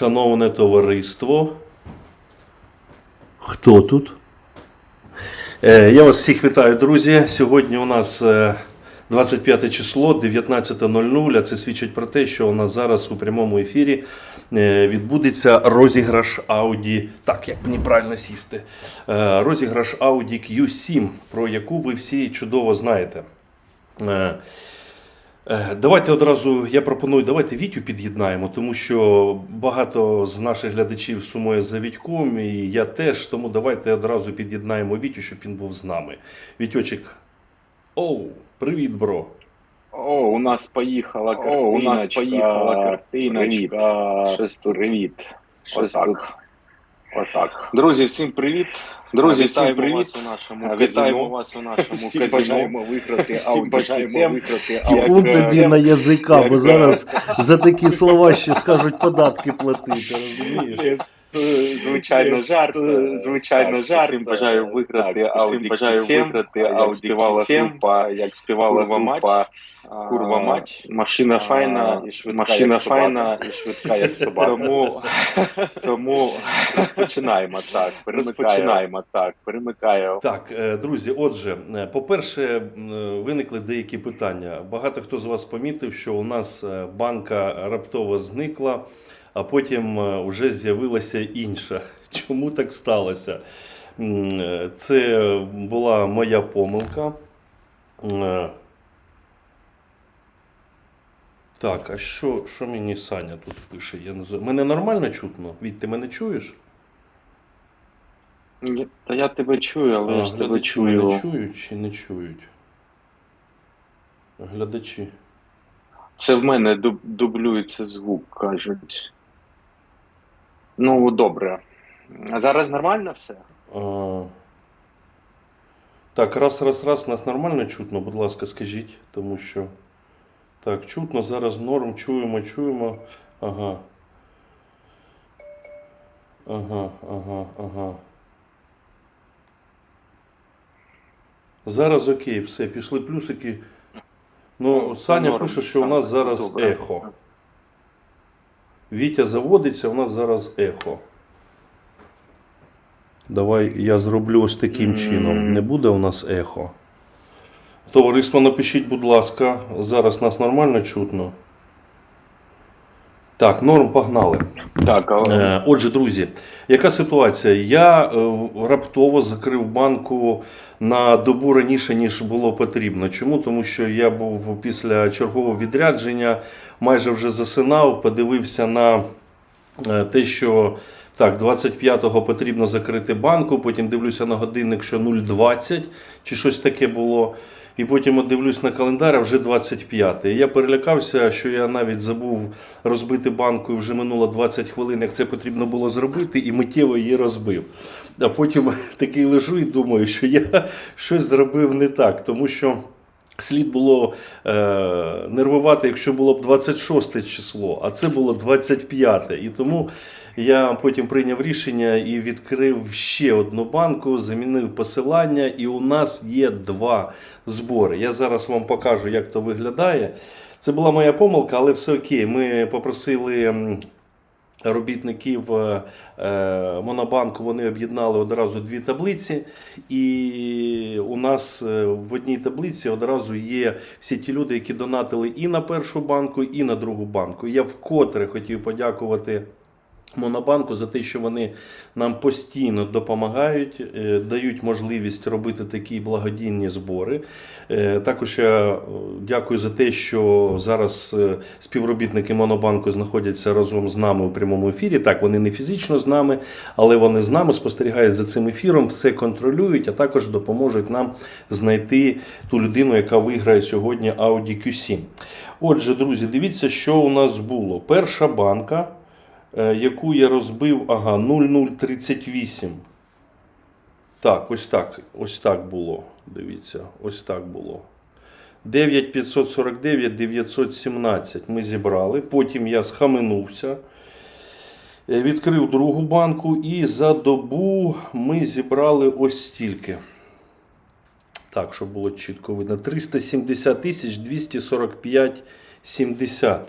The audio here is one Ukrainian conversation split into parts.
Шановне товариство. Хто тут? Е, Я вас всіх вітаю, друзі. Сьогодні у нас е, 25 число, 19.00. А Це свідчить про те, що у нас зараз у прямому ефірі е, відбудеться розіграш Audi. Так, як мені правильно сісти? Е, Розіграш Audi Q7, про яку ви всі чудово знаєте. Е, Давайте одразу я пропоную, давайте Вітю під'єднаємо, тому що багато з наших глядачів сумує за Вітьком, і я теж. Тому давайте одразу під'єднаємо Вітю, щоб він був з нами. Вітьочек. Оу, привіт, бро. О, у нас поїхала О, у нас поїхала картиночка. Привіт. Щось тут. Привіт. Щось Отак. тут. Отак. Друзі, всім привіт. Друзі, Вітаємо всім привіт. вас у нашому А, казино. Вітаємо вас у нашому Всім казино. бажаємо виграти бажаємо виграти е, тобі на язика, бо як, зараз за такі слова ще скажуть податки платити, розумієш? Е, Звичайно, жарт. е, Звичайно, жарт. всім бажаю виграти Audi бажаю виграти як Audi співала Q7, група, як співала група, Курва мать, машина файна і швидка, машина файна і швидка, як собака. Тому, тому розпочинаємо так. Розпочинаємо так. Перемикаю. Так, е, друзі, отже, е, по-перше, е, виникли деякі питання. Багато хто з вас помітив, що у нас е, банка раптово зникла, а потім е, вже з'явилася інша. Чому так сталося? Е, Це була моя помилка. Е, Так, а що, що мені Саня тут пише? Я не. Мене нормально чутно? Від ти мене чуєш? Ні, Та я тебе чую, але я А, ж тебе чую. мене чують чи не чують? Глядачі. Це в мене дублюється звук, кажуть. Ну, добре. А зараз нормально все? А... Так, раз, раз, раз, нас нормально чутно, будь ласка, скажіть, тому що. Так, чутно, зараз норм, чуємо, чуємо. Ага. Ага, ага, ага. Зараз окей, все, пішли плюсики. Ну, Ну, Саня пише, що у нас зараз ехо. Вітя заводиться, у нас зараз ехо. Давай я зроблю ось таким чином. Не буде у нас ехо. Товариство, напишіть, будь ласка, зараз нас нормально чутно. Так, норм погнали. Так, але Отже, друзі, яка ситуація? Я е, раптово закрив банку на добу раніше, ніж було потрібно. Чому? Тому що я був після чергового відрядження, майже вже засинав, подивився на е, те, що так, 25-го потрібно закрити банку, потім дивлюся на годинник, що 0,20 чи щось таке було. І потім от дивлюсь на календар, а вже 25. І я перелякався, що я навіть забув розбити банку, і вже минуло 20 хвилин, як це потрібно було зробити, і миттєво її розбив. А потім такий лежу і думаю, що я щось зробив не так, тому що. Слід було е, нервувати, якщо було б 26 число, а це було 25. І тому я потім прийняв рішення і відкрив ще одну банку, замінив посилання, і у нас є два збори. Я зараз вам покажу, як то виглядає. Це була моя помилка, але все окей. Ми попросили. Робітників е, е, Монобанку вони об'єднали одразу дві таблиці, і у нас е, в одній таблиці одразу є всі ті люди, які донатили і на першу банку, і на другу банку. Я вкотре хотів подякувати Монобанку за те, що вони нам постійно допомагають, е, дають можливість робити такі благодійні збори. Е, Також я е, дякую за те, що зараз співробітники Монобанку знаходяться разом з нами у прямому ефірі. Так, вони не фізично з нами, але вони з нами спостерігають за цим ефіром, все контролюють, а також допоможуть нам знайти ту людину, яка виграє сьогодні Audi Q7. Отже, друзі, дивіться, що у нас було. Перша банка, яку я розбив, ага, 0038. Так, ось так. Ось так було. Дивіться, ось так було. 9549, 917 ми зібрали. Потім я схаменувся. е, Відкрив другу банку, і за добу ми зібрали ось стільки. Так, щоб було чітко видно. 370 тисяч 245 70.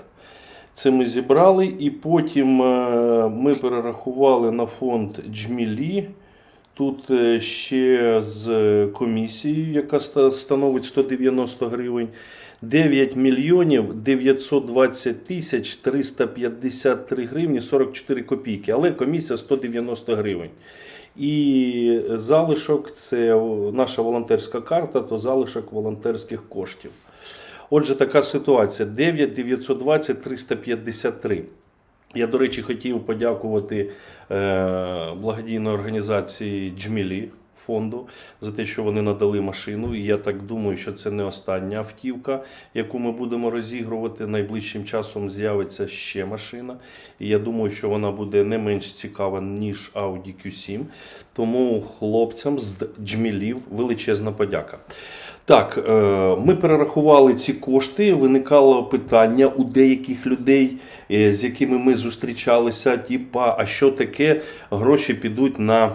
Це ми зібрали, і потім е, ми перерахували на фонд Джмілі. Тут е, ще з комісією, яка становить 190 гривень, 9 мільйонів 920 тисяч 353 гривні 44 копійки, але комісія 190 гривень. І залишок це наша волонтерська карта, то залишок волонтерських коштів. Отже, така ситуація: 9 920 353. Я, до речі, хотів подякувати е, благодійній організації Джмілі фонду за те, що вони надали машину. І я так думаю, що це не остання автівка, яку ми будемо розігрувати. Найближчим часом з'явиться ще машина. І я думаю, що вона буде не менш цікава, ніж Audi Q7. Тому хлопцям з Джмілів величезна подяка. Так, е, ми перерахували ці кошти. Виникало питання у деяких людей, е, з якими ми зустрічалися. Типа, а що таке гроші підуть на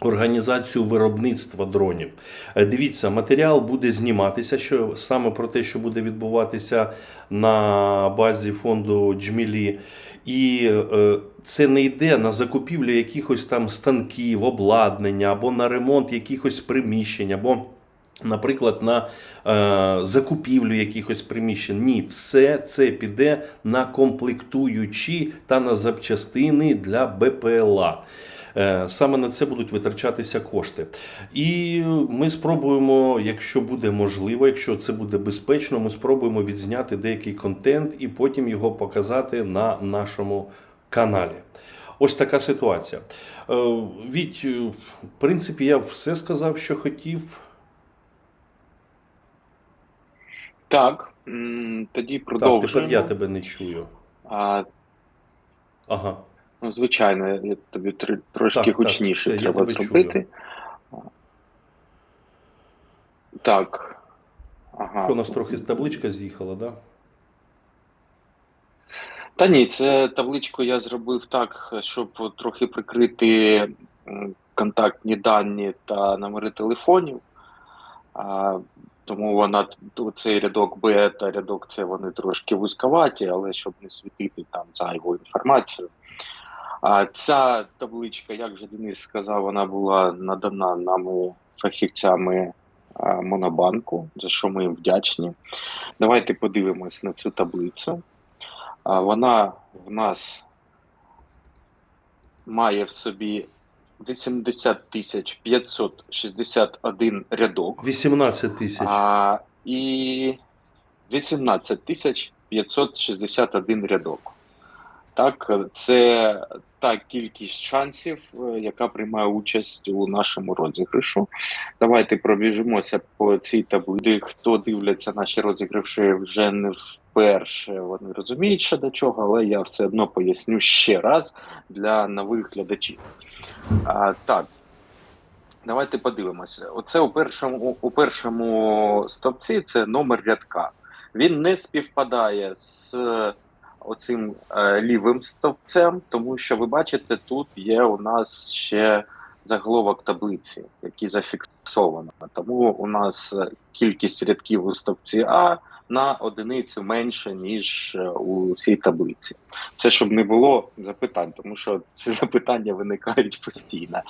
організацію виробництва дронів? Е, Дивіться, матеріал буде зніматися. Що саме про те, що буде відбуватися на базі фонду Джмілі. І це не йде на закупівлю якихось там станків, обладнання або на ремонт якихось приміщень, або Наприклад, на е, закупівлю якихось приміщень. Ні, все це піде на комплектуючі та на запчастини для БПЛА. Е, Саме на це будуть витрачатися кошти. І ми спробуємо, якщо буде можливо, якщо це буде безпечно, ми спробуємо відзняти деякий контент і потім його показати на нашому каналі. Ось така ситуація. Е, е, в принципі, я все сказав, що хотів. Так, тоді Так, продовжуємо. тепер я тебе не чую. А, Ага. ну, звичайно, я тобі тр- трошки Так, так, гучніше я треба зробити. Так. Ага. Що у нас трохи табличка з'їхала, да? Та ні, це табличку я зробив так, щоб трохи прикрити контактні дані та номери телефонів. Тому вона цей рядок Б та рядок С вони трошки вузьковаті, але щоб не світити там зайву інформацію. А ця табличка, як вже Денис сказав, вона була надана нами фахівцями Монобанку, за що ми їм вдячні. Давайте подивимось на цю таблицю. Вона в нас має в собі 80 тисяч 561 рядок. 18 тисяч. А, і 18 тисяч 561 рядок. Так, це та кількість шансів, е, яка приймає участь у нашому розіграшу. Давайте пробіжимося по цій таблиці. Хто дивляться наші розіграші вже не вперше, вони розуміють, що до чого, але я все одно поясню ще раз для нових глядачів. А, так, Давайте подивимося. Оце у першому у першому стовпці це номер рядка. Він не співпадає з оцим е, лівим стовпцем, тому що ви бачите, тут є у нас ще заголовок таблиці, який зафіксовано. Тому у нас е, кількість рядків у стовпці А на одиницю менше, ніж е, у цій таблиці. Це щоб не було запитань, тому що ці запитання виникають постійно.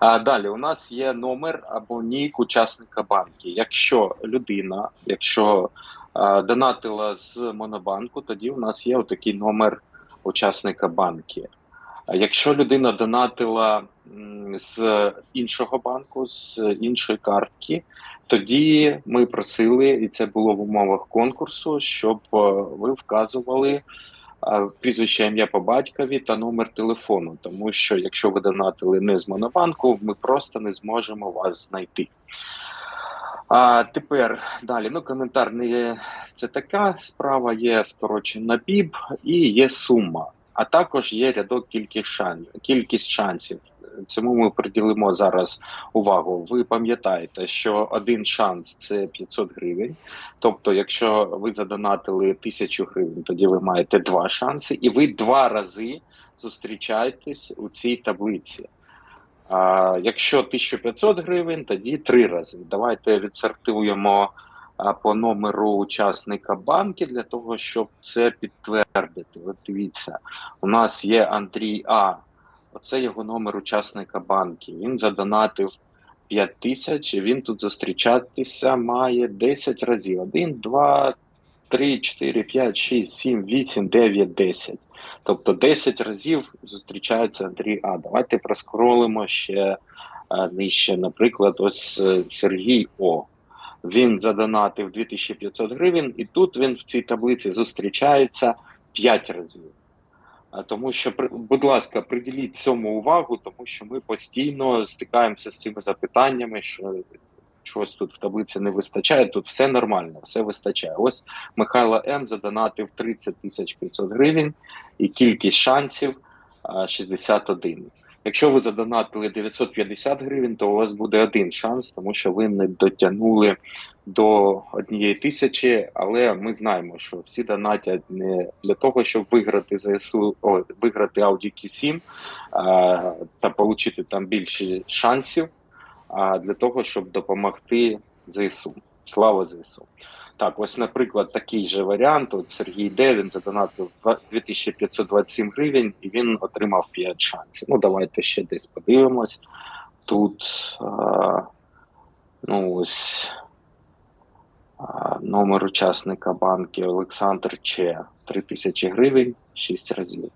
А далі у нас є номер або нік учасника банки. Якщо людина, якщо донатила з Монобанку, тоді у нас є отакий номер учасника банки. Якщо людина донатила з іншого банку, з іншої картки, тоді ми просили, і це було в умовах конкурсу, щоб е, ви вказували а, прізвище ім'я по батькові та номер телефону, тому що якщо ви донатили не з Монобанку, ми просто не зможемо вас знайти. А тепер далі. Ну, коментар не є це така справа, є скорочена БІБ і є сума. А також є рядок кількість шансів. Кількість шансів. Цьому ми приділимо зараз увагу. Ви пам'ятаєте, що один шанс це 500 гривень. Тобто, якщо ви задонатили 1000 гривень, тоді ви маєте два шанси, і ви два рази зустрічаєтесь у цій таблиці. А якщо 1500 гривень, тоді три рази. Давайте відсортуємо по номеру учасника банки для того, щоб це підтвердити. От дивіться, у нас є Андрій А. Оце його номер учасника банки. Він задонатив 5 тисяч, він тут зустрічатися має 10 разів. 1, 2, 3, 4, 5, 6, 7, 8, 9, 10. Тобто 10 разів зустрічається Андрій А. Давайте проскролимо ще е, нижче. Наприклад, ось е, Сергій О. Він задонатив 2500 гривень, і тут він в цій таблиці зустрічається 5 разів. Тому що, будь ласка, приділіть цьому увагу, тому що ми постійно стикаємося з цими запитаннями, що чогось тут в таблиці не вистачає. Тут все нормально, все вистачає. Ось Михайло М задонатив 30 тисяч 500 гривень, і кількість шансів 61. Якщо ви задонатили 950 гривень, то у вас буде один шанс, тому що ви не дотягнули до однієї тисячі, але ми знаємо, що всі донатять не для того, щоб виграти ЗСУ, о, виграти Audi Q7 а, та отримати там більше шансів, а для того, щоб допомогти ЗСУ. Слава ЗСУ. Так, ось, наприклад, такий же варіант. От Сергій Д. він задонатив 2527 гривень і він отримав 5 шансів. Ну, давайте ще десь подивимось. Тут ну ось номер учасника банки Олександр Че 3000 гривень 6 разів.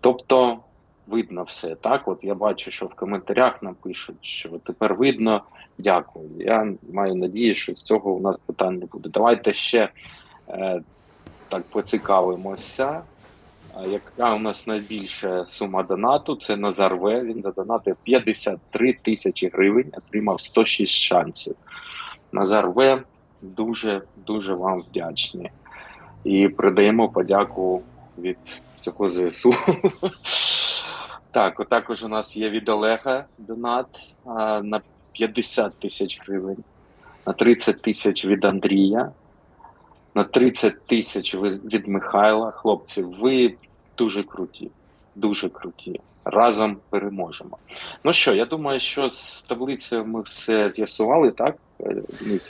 Тобто видно все. Так, от я бачу, що в коментарях нам пишуть, що тепер видно. Дякую. Я маю надію, що з цього у нас питань не буде. Давайте ще е, так поцікавимося. Яка у нас найбільша сума донату? Це Назар В. Він задонатив 53 тисячі гривень, отримав 106 шансів. Назар В. Дуже дуже вам вдячні. І придаємо подяку від всього ЗСУ. Так, також у нас є від Олега донат а, на 50 тисяч гривень, на 30 тисяч від Андрія, на 30 тисяч від Михайла. Хлопці, ви дуже круті, дуже круті. Разом переможемо. Ну що, я думаю, що з таблицею ми все з'ясували, так?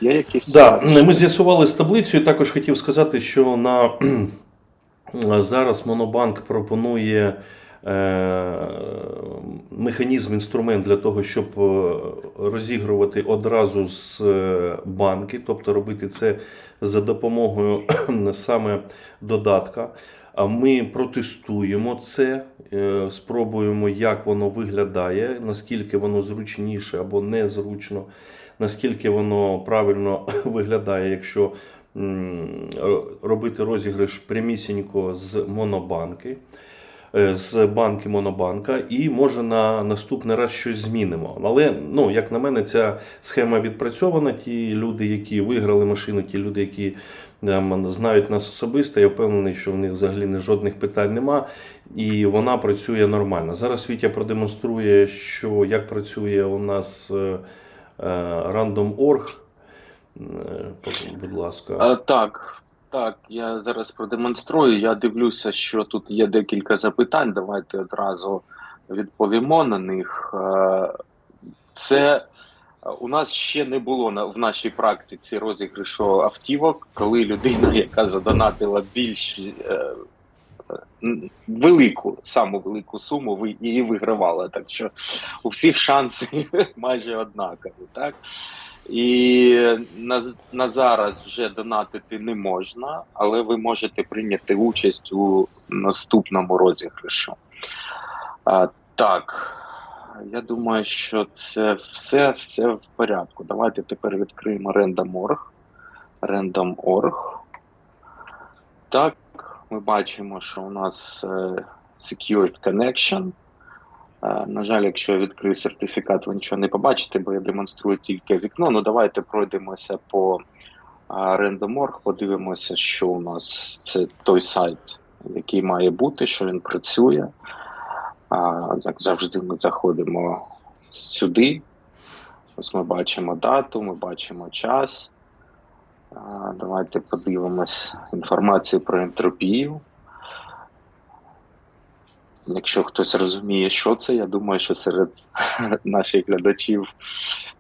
Є якісь Да, ми з'ясували з таблицею. Також хотів сказати, що на зараз Монобанк пропонує механізм, інструмент для того, щоб е, розігрувати одразу з е, банки, тобто робити це за допомогою саме додатка. Ми протестуємо це, е, спробуємо, як воно виглядає, наскільки воно зручніше або незручно, наскільки воно правильно виглядає, якщо робити розіграш прямісінько з монобанки, е, з банки Монобанка, і може на наступний раз щось змінимо. Але, ну, як на мене, ця схема відпрацьована. Ті люди, які виграли машину, ті люди, які ем, знають нас особисто, я впевнений, що в них взагалі не жодних питань нема, і вона працює нормально. Зараз Вітя продемонструє, що як працює у нас е, е, Random.org. Е, Будь ласка. Так, так, я зараз продемонструю. Я дивлюся, що тут є декілька запитань. Давайте одразу відповімо на них. Е, Це у нас ще не було в нашій практиці розіграшу автівок, коли людина, яка задонатила більш е, велику, саму велику суму, її вигравала. Так що у всіх шанси майже однакові, так? І на, на зараз вже донатити не можна, але ви можете прийняти участь у наступному розіграшу. А, так, я думаю, що це все, все в порядку. Давайте тепер відкриємо Random.org. Random.org. Так, ми бачимо, що у нас е, Secured Connection. На жаль, якщо я відкрию сертифікат, ви нічого не побачите, бо я демонструю тільки вікно. Ну давайте пройдемося по Random.org, подивимося, що у нас це той сайт, який має бути, що він працює. Як завжди, ми заходимо сюди. Ось ми бачимо дату, ми бачимо час. Давайте подивимось інформацію про ентропію. Якщо хтось розуміє, що це, я думаю, що серед наших глядачів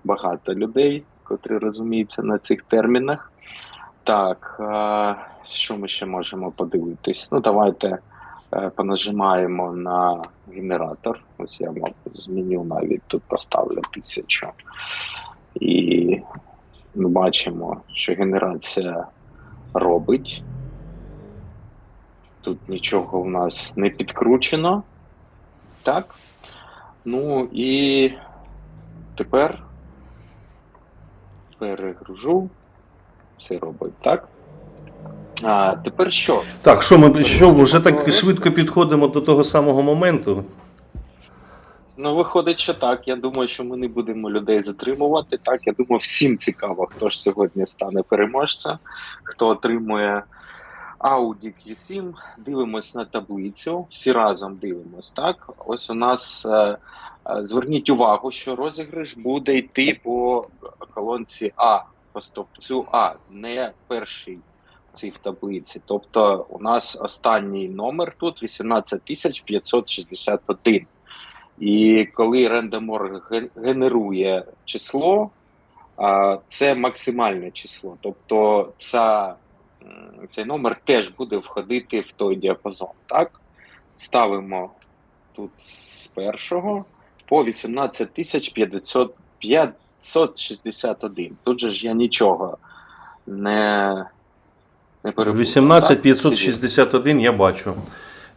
багато людей, котрі розуміються на цих термінах. Так, що ми ще можемо подивитись? Ну, давайте е, понажимаємо на генератор. Ось я, мабуть, зміню навіть тут поставлю тисячу. І ми бачимо, що генерація робить. Тут нічого в нас не підкручено. Так. Ну і тепер перегружу. Все робить так. А тепер що? Так, що ми що, вже так швидко підходимо до того самого моменту. Ну, виходить, що так. Я думаю, що ми не будемо людей затримувати. Так, я думаю, всім цікаво, хто ж сьогодні стане переможцем, хто отримує Audi Q7. Дивимось на таблицю. Всі разом дивимось. Так, ось у нас е, е, зверніть увагу, що розіграш буде йти по колонці А, по стовпцю А, не перший. Цій в таблиці. Тобто у нас останній номер тут 18561. І коли рендемор генерує число, це максимальне число. Тобто ця, цей номер теж буде входити в той діапазон. Так? Ставимо тут з першого по 18500 561. Тут же ж я нічого не, не перепутав, 18561 я бачу.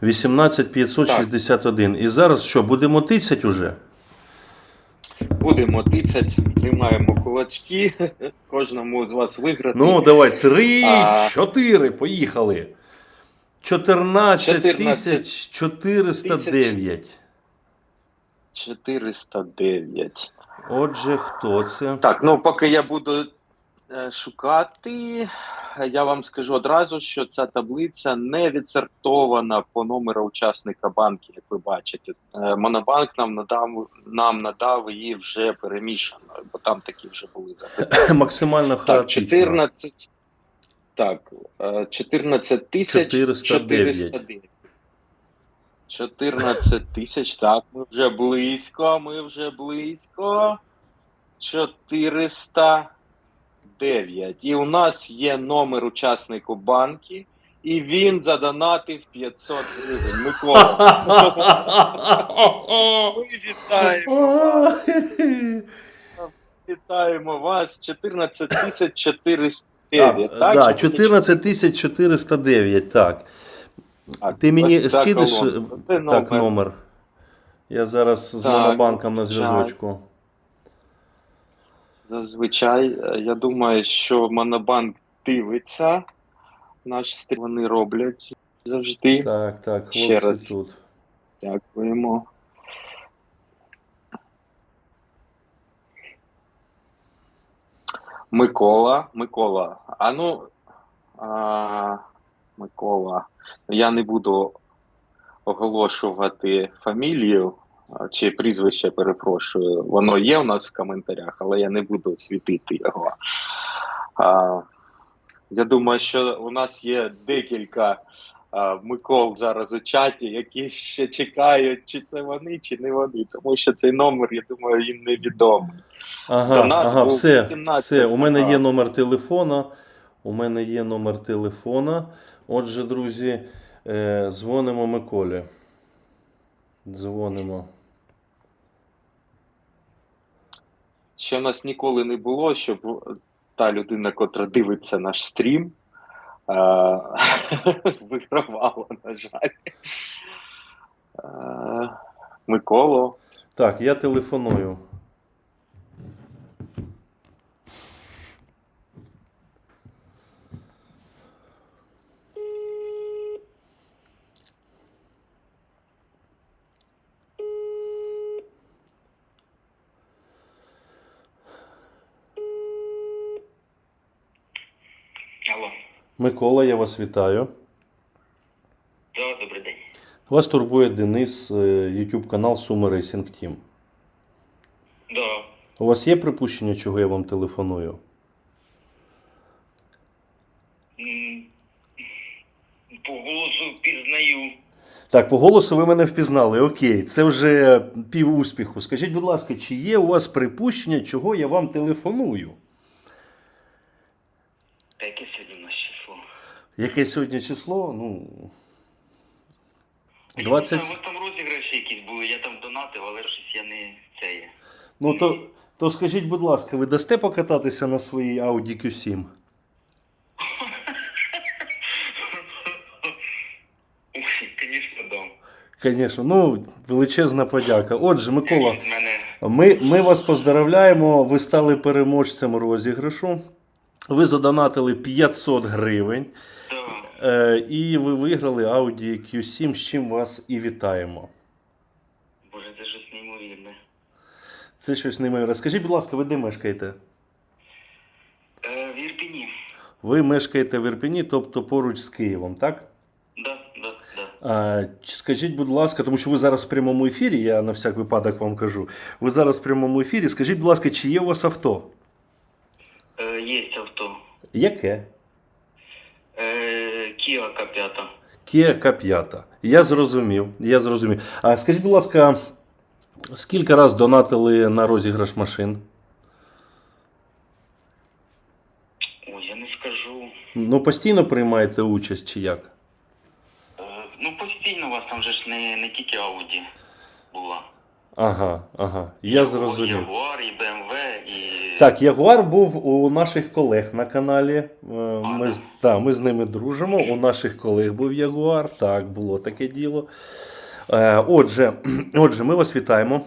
18561. І зараз що, будемо тицять уже? Будемо тицять, тримаємо кулачки, кожному з вас виграти. Ну, давай, 3, А. 4, поїхали. 14 14 тисяч 409. 409. Отже, хто це? Так, ну поки я буду е, шукати, я вам скажу одразу, що ця таблиця не відсортована по номеру учасника банку, як ви бачите. Е, Монобанк нам надав нам надав її вже перемішаною, бо там такі вже були запитання. Максимально Так, хаотично. 14. Так, е, 14 тисяч 409. 409. 14 тисяч, так, ми вже близько, ми вже близько. 409. І у нас є номер учаснику банку, і він задонатив 500 гривень. Микола, ми вітаємо вас. Вітаємо вас. 14 тисяч 409. Так? да, 14 тисяч 409, так. Так, Ти мені ось ця скидеш колонка. Це так, номер. Я зараз з Так, монобанком на зв'язочку. Зазвичай, е, я думаю, що Монобанк дивиться. Наш стрім вони роблять завжди. Так, так, Ще раз. тут. Дякуємо. Микола, Микола. А ну, а, Микола. Я не буду оголошувати фамілію чи прізвище, перепрошую. Воно є у нас в коментарях, але я не буду світити його. А, я думаю, що у нас є декілька а, Микол зараз у чаті, які ще чекають, чи це вони, чи не вони. Тому що цей номер, я думаю, їм невідомий. Ага, Донат ага, все, 18, все. У мене є номер телефона. У мене є номер телефона. Отже, друзі, е, дзвонимо Миколі. Дзвонимо. Ще в нас ніколи не було, щоб та людина, котра дивиться наш стрім, е- вигравала, на жаль. Е- Миколо, Так, я телефоную. Микола, я вас вітаю. да, добрий день. Вас турбує Денис, е, YouTube канал Суми Racing Team. Да. У вас є припущення, чого я вам телефоную? По голосу пізнаю. Так, по голосу ви мене впізнали. Окей, це вже пів успіху. Скажіть, будь ласка, чи є у вас припущення, чого я вам телефоную? Та яке сьогодні нас Яке сьогодні число? Ну. Там, 20. ось там розіграші якісь були, я там донатив, але щось я не це є. Ну то, то скажіть, будь ласка, ви дасте покататися на своїй Audi Q7? Звісно, дам. Звісно, ну величезна подяка. Отже, Микола, ми, ми вас поздравляємо. Ви стали переможцем розіграшу. Ви задонатили 500 гривень. Е, і ви виграли Audi Q7, з чим вас і вітаємо. Боже, це щось неймовірне. Це щось неймовірне. Скажіть, будь ласка, ви де мешкаєте? Е, в Ірпіні. Ви мешкаєте в Ірпені, тобто поруч з Києвом, так? Да, да, да. А, скажіть, будь ласка, тому що ви зараз в прямому ефірі, я на всяк випадок вам кажу. Ви зараз в прямому ефірі. Скажіть, будь ласка, чи є у вас авто? Е, є авто. Яке? Kia K5. Kia K5. Я зрозумів. Я зрозумів. А скажіть, будь ласка, скільки раз донатили на розіграш машин? Ой, я не скажу. Ну, постійно приймаєте участь чи як? Е, ну, постійно у вас там же ж не, не тільки Audi була. Ага, ага. Я зрозумів. Jaguar, і BMW, і... Так, Ягуар був у наших колег на каналі. Е, Ми, з- та, ми з ними дружимо. У наших колег був Ягуар. Так, було таке діло. Е, Отже, отже, ми вас вітаємо.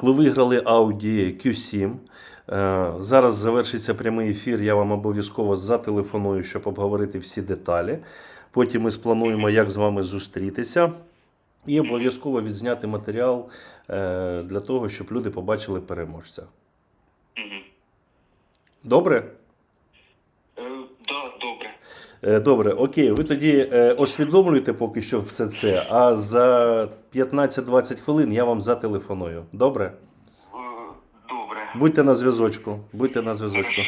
Ви виграли Audi Q7. Е, Зараз завершиться прямий ефір. Я вам обов'язково зателефоную, щоб обговорити всі деталі. Потім ми сплануємо, як з вами зустрітися. І обов'язково відзняти матеріал е, для того, щоб люди побачили переможця. Добре? Е, добре. Е, окей, ви тоді е, усвідомлюєте поки що все це, а за 15-20 хвилин я вам зателефоную. Добре? Добре. Будьте на зв'язочку. Будьте на зв'язочку.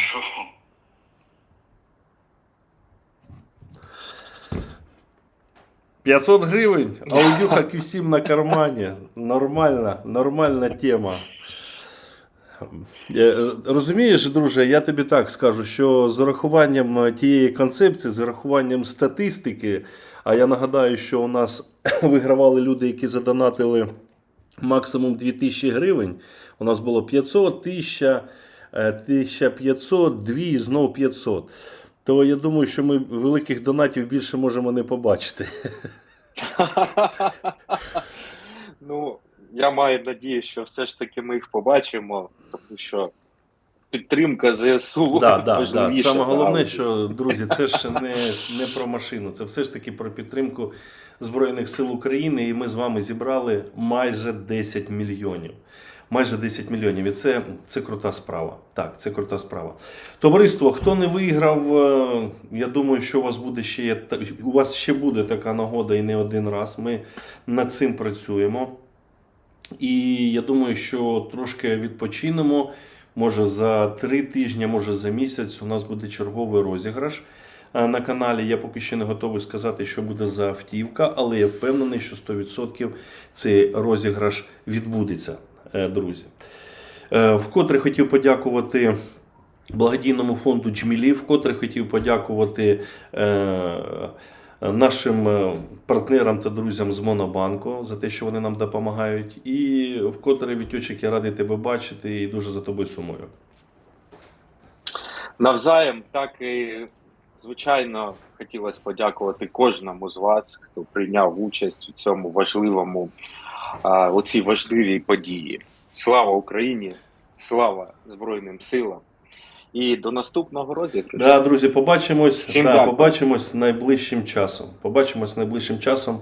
500 гривень, аудюха Q7 на кармані. Нормальна, нормальна тема. Е, Розумієш, друже, я тобі так скажу, що з урахуванням е, тієї концепції, з урахуванням статистики, а я нагадаю, що у нас вигравали люди, які задонатили максимум 2000 гривень. У нас було 500, 1000, е, 1500, 2 і знову 500. То я думаю, що ми великих донатів більше можемо не побачити. Ну, я маю надію, що все ж таки ми їх побачимо, тому що підтримка ЗСУ Да, да, да. Саме головне, що друзі, це ж не, не про машину, це все ж таки про підтримку Збройних сил України. І ми з вами зібрали майже 10 мільйонів. Майже 10 мільйонів. І це, це крута справа. Так, це крута справа. Товариство, хто не виграв, е, я думаю, що у вас буде ще у вас ще буде така нагода і не один раз. Ми над цим працюємо. І я думаю, що трошки відпочинемо. Може за три тижні, може за місяць у нас буде черговий розіграш е, на каналі. Я поки що не готовий сказати, що буде за автівка, але я впевнений, що 100% цей розіграш відбудеться, друзі. Е, Вкотре хотів подякувати благодійному фонду Джмілі, вкотре хотів подякувати е, нашим е, партнерам та друзям з Монобанку за те, що вони нам допомагають. І вкотре Вітючик, я радий тебе бачити і дуже за тобою сумую. Навзаєм, так і звичайно хотілося подякувати кожному з вас, хто прийняв участь у цьому важливому, а, у цій важливій події. Слава Україні! Слава Збройним силам! І до наступного розіграшу. Да, друзі, побачимось. Всім Да, побачимось найближчим часом. Побачимось найближчим часом.